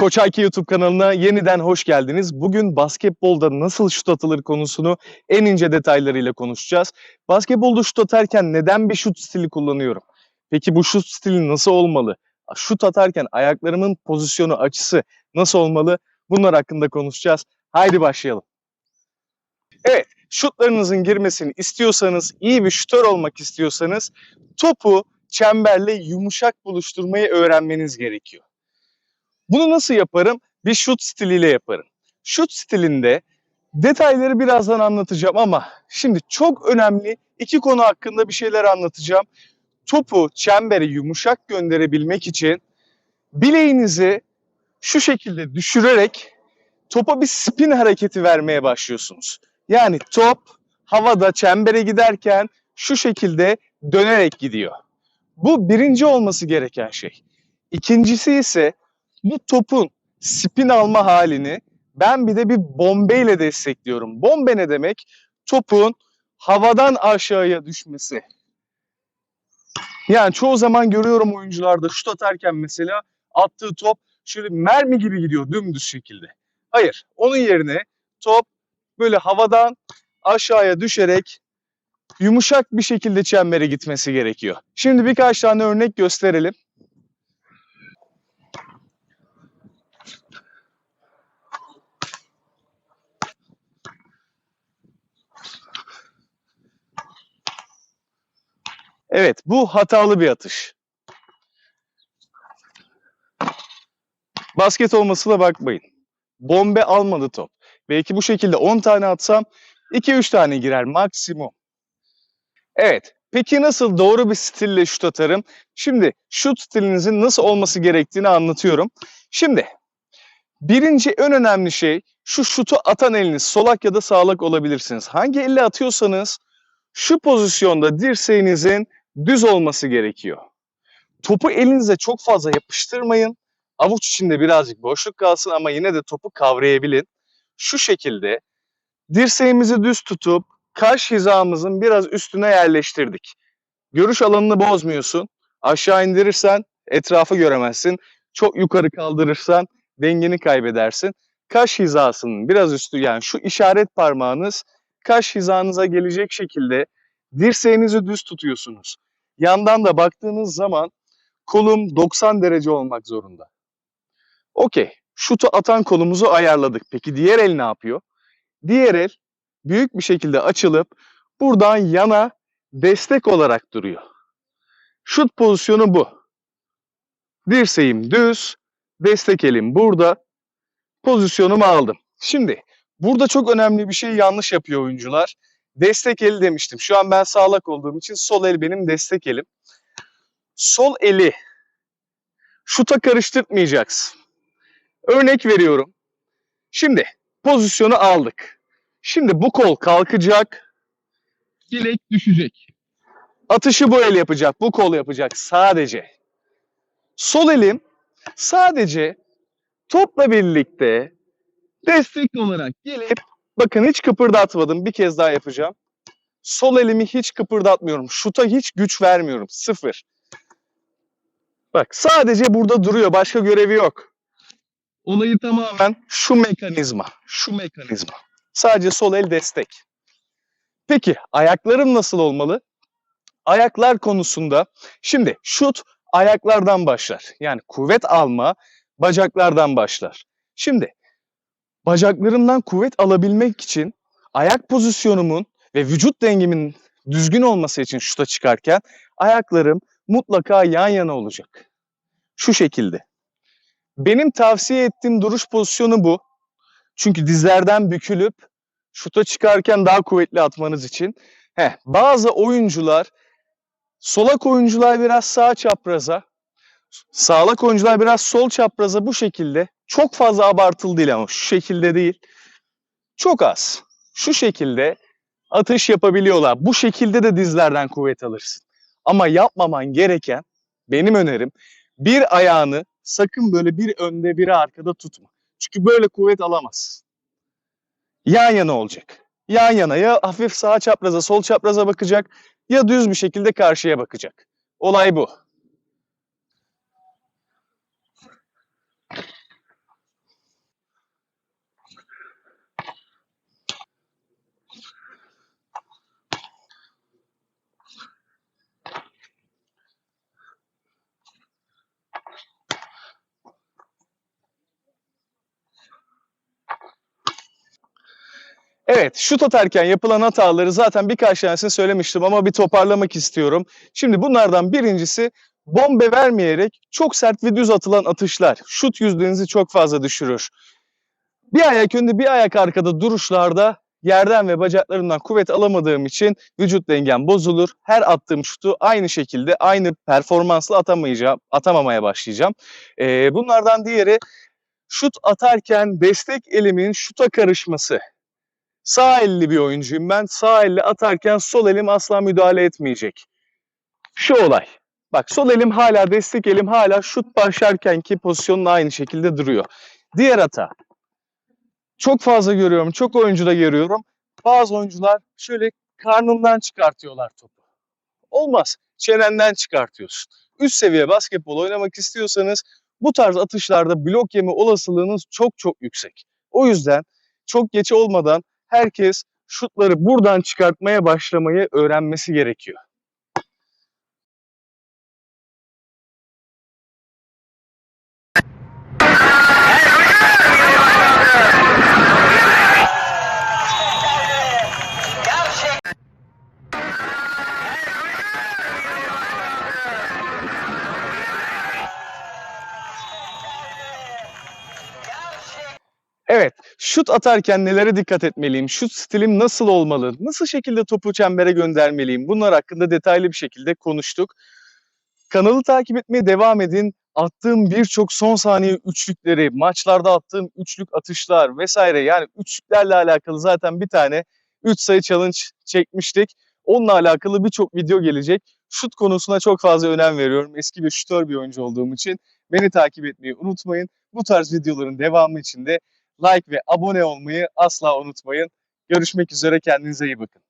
Koç Ayki YouTube kanalına yeniden hoş geldiniz. Bugün basketbolda nasıl şut atılır konusunu en ince detaylarıyla konuşacağız. Basketbolda şut atarken neden bir şut stili kullanıyorum? Peki bu şut stili nasıl olmalı? Şut atarken ayaklarımın pozisyonu, açısı nasıl olmalı? Bunlar hakkında konuşacağız. Haydi başlayalım. Evet, şutlarınızın girmesini istiyorsanız, iyi bir şutör olmak istiyorsanız topu çemberle yumuşak buluşturmayı öğrenmeniz gerekiyor. Bunu nasıl yaparım? Bir şut stiliyle yaparım. Şut stilinde detayları birazdan anlatacağım ama şimdi çok önemli iki konu hakkında bir şeyler anlatacağım. Topu çembere yumuşak gönderebilmek için bileğinizi şu şekilde düşürerek topa bir spin hareketi vermeye başlıyorsunuz. Yani top havada çembere giderken şu şekilde dönerek gidiyor. Bu birinci olması gereken şey. İkincisi ise bu topun spin alma halini ben bir de bir bombeyle destekliyorum. Bombe ne demek? Topun havadan aşağıya düşmesi. Yani çoğu zaman görüyorum oyuncularda şut atarken mesela attığı top şöyle mermi gibi gidiyor dümdüz şekilde. Hayır, onun yerine top böyle havadan aşağıya düşerek yumuşak bir şekilde çembere gitmesi gerekiyor. Şimdi birkaç tane örnek gösterelim. Evet, bu hatalı bir atış. Basket olmasına bakmayın. Bombe almadı top. Belki bu şekilde 10 tane atsam 2-3 tane girer maksimum. Evet, peki nasıl doğru bir stille şut atarım? Şimdi şut stilinizin nasıl olması gerektiğini anlatıyorum. Şimdi birinci en önemli şey şu şutu atan eliniz solak ya da sağlak olabilirsiniz. Hangi elle atıyorsanız şu pozisyonda dirseğinizin düz olması gerekiyor. Topu elinize çok fazla yapıştırmayın. Avuç içinde birazcık boşluk kalsın ama yine de topu kavrayabilin. Şu şekilde dirseğimizi düz tutup kaş hizamızın biraz üstüne yerleştirdik. Görüş alanını bozmuyorsun. Aşağı indirirsen etrafı göremezsin. Çok yukarı kaldırırsan dengeni kaybedersin. Kaş hizasının biraz üstü yani şu işaret parmağınız kaş hizanıza gelecek şekilde dirseğinizi düz tutuyorsunuz. Yandan da baktığınız zaman kolum 90 derece olmak zorunda. Okey. Şutu atan kolumuzu ayarladık. Peki diğer el ne yapıyor? Diğer el büyük bir şekilde açılıp buradan yana destek olarak duruyor. Şut pozisyonu bu. Dirseğim düz, destek elim burada. Pozisyonumu aldım. Şimdi burada çok önemli bir şey yanlış yapıyor oyuncular. Destek eli demiştim. Şu an ben sağlak olduğum için sol el benim destek elim. Sol eli şuta karıştırmayacaksın. Örnek veriyorum. Şimdi pozisyonu aldık. Şimdi bu kol kalkacak. Bilek düşecek. Atışı bu el yapacak. Bu kol yapacak sadece. Sol elim sadece topla birlikte destek olarak gelip bakın hiç kıpırdatmadım. Bir kez daha yapacağım. Sol elimi hiç kıpırdatmıyorum. Şuta hiç güç vermiyorum. Sıfır. Bak sadece burada duruyor. Başka görevi yok. Olayı tamamen şu mekanizma. Şu mekanizma. Sadece sol el destek. Peki ayaklarım nasıl olmalı? Ayaklar konusunda şimdi şut ayaklardan başlar. Yani kuvvet alma bacaklardan başlar. Şimdi bacaklarımdan kuvvet alabilmek için ayak pozisyonumun ve vücut dengemin düzgün olması için şuta çıkarken ayaklarım mutlaka yan yana olacak. Şu şekilde. Benim tavsiye ettiğim duruş pozisyonu bu. Çünkü dizlerden bükülüp şuta çıkarken daha kuvvetli atmanız için. Heh, bazı oyuncular solak oyuncular biraz sağ çapraza, sağlak oyuncular biraz sol çapraza bu şekilde. Çok fazla abartılı değil ama şu şekilde değil. Çok az. Şu şekilde atış yapabiliyorlar. Bu şekilde de dizlerden kuvvet alırsın. Ama yapmaman gereken benim önerim bir ayağını sakın böyle bir önde biri arkada tutma. Çünkü böyle kuvvet alamaz. Yan yana olacak. Yan yana ya hafif sağ çapraza sol çapraza bakacak ya düz bir şekilde karşıya bakacak. Olay bu. Evet, şut atarken yapılan hataları zaten birkaç tanesini söylemiştim ama bir toparlamak istiyorum. Şimdi bunlardan birincisi bombe vermeyerek çok sert ve düz atılan atışlar. Şut yüzdenizi çok fazla düşürür. Bir ayak önde bir ayak arkada duruşlarda yerden ve bacaklarımdan kuvvet alamadığım için vücut dengem bozulur. Her attığım şutu aynı şekilde aynı performansla atamayacağım, atamamaya başlayacağım. Ee, bunlardan diğeri şut atarken destek elimin şuta karışması. Sağ elli bir oyuncuyum ben. Sağ elle atarken sol elim asla müdahale etmeyecek. Şu olay. Bak sol elim hala destek elim hala şut başlarkenki pozisyonla aynı şekilde duruyor. Diğer hata. Çok fazla görüyorum. Çok oyuncuda görüyorum. Bazı oyuncular şöyle karnından çıkartıyorlar topu. Olmaz. Çenenden çıkartıyorsun. Üst seviye basketbol oynamak istiyorsanız bu tarz atışlarda blok yeme olasılığınız çok çok yüksek. O yüzden çok geç olmadan herkes şutları buradan çıkartmaya başlamayı öğrenmesi gerekiyor. Evet, şut atarken nelere dikkat etmeliyim? Şut stilim nasıl olmalı? Nasıl şekilde topu çembere göndermeliyim? Bunlar hakkında detaylı bir şekilde konuştuk. Kanalı takip etmeye devam edin. Attığım birçok son saniye üçlükleri, maçlarda attığım üçlük atışlar vesaire yani üçlüklerle alakalı zaten bir tane 3 sayı challenge çekmiştik. Onunla alakalı birçok video gelecek. Şut konusuna çok fazla önem veriyorum. Eski bir şutör bir oyuncu olduğum için beni takip etmeyi unutmayın. Bu tarz videoların devamı için de like ve abone olmayı asla unutmayın. Görüşmek üzere kendinize iyi bakın.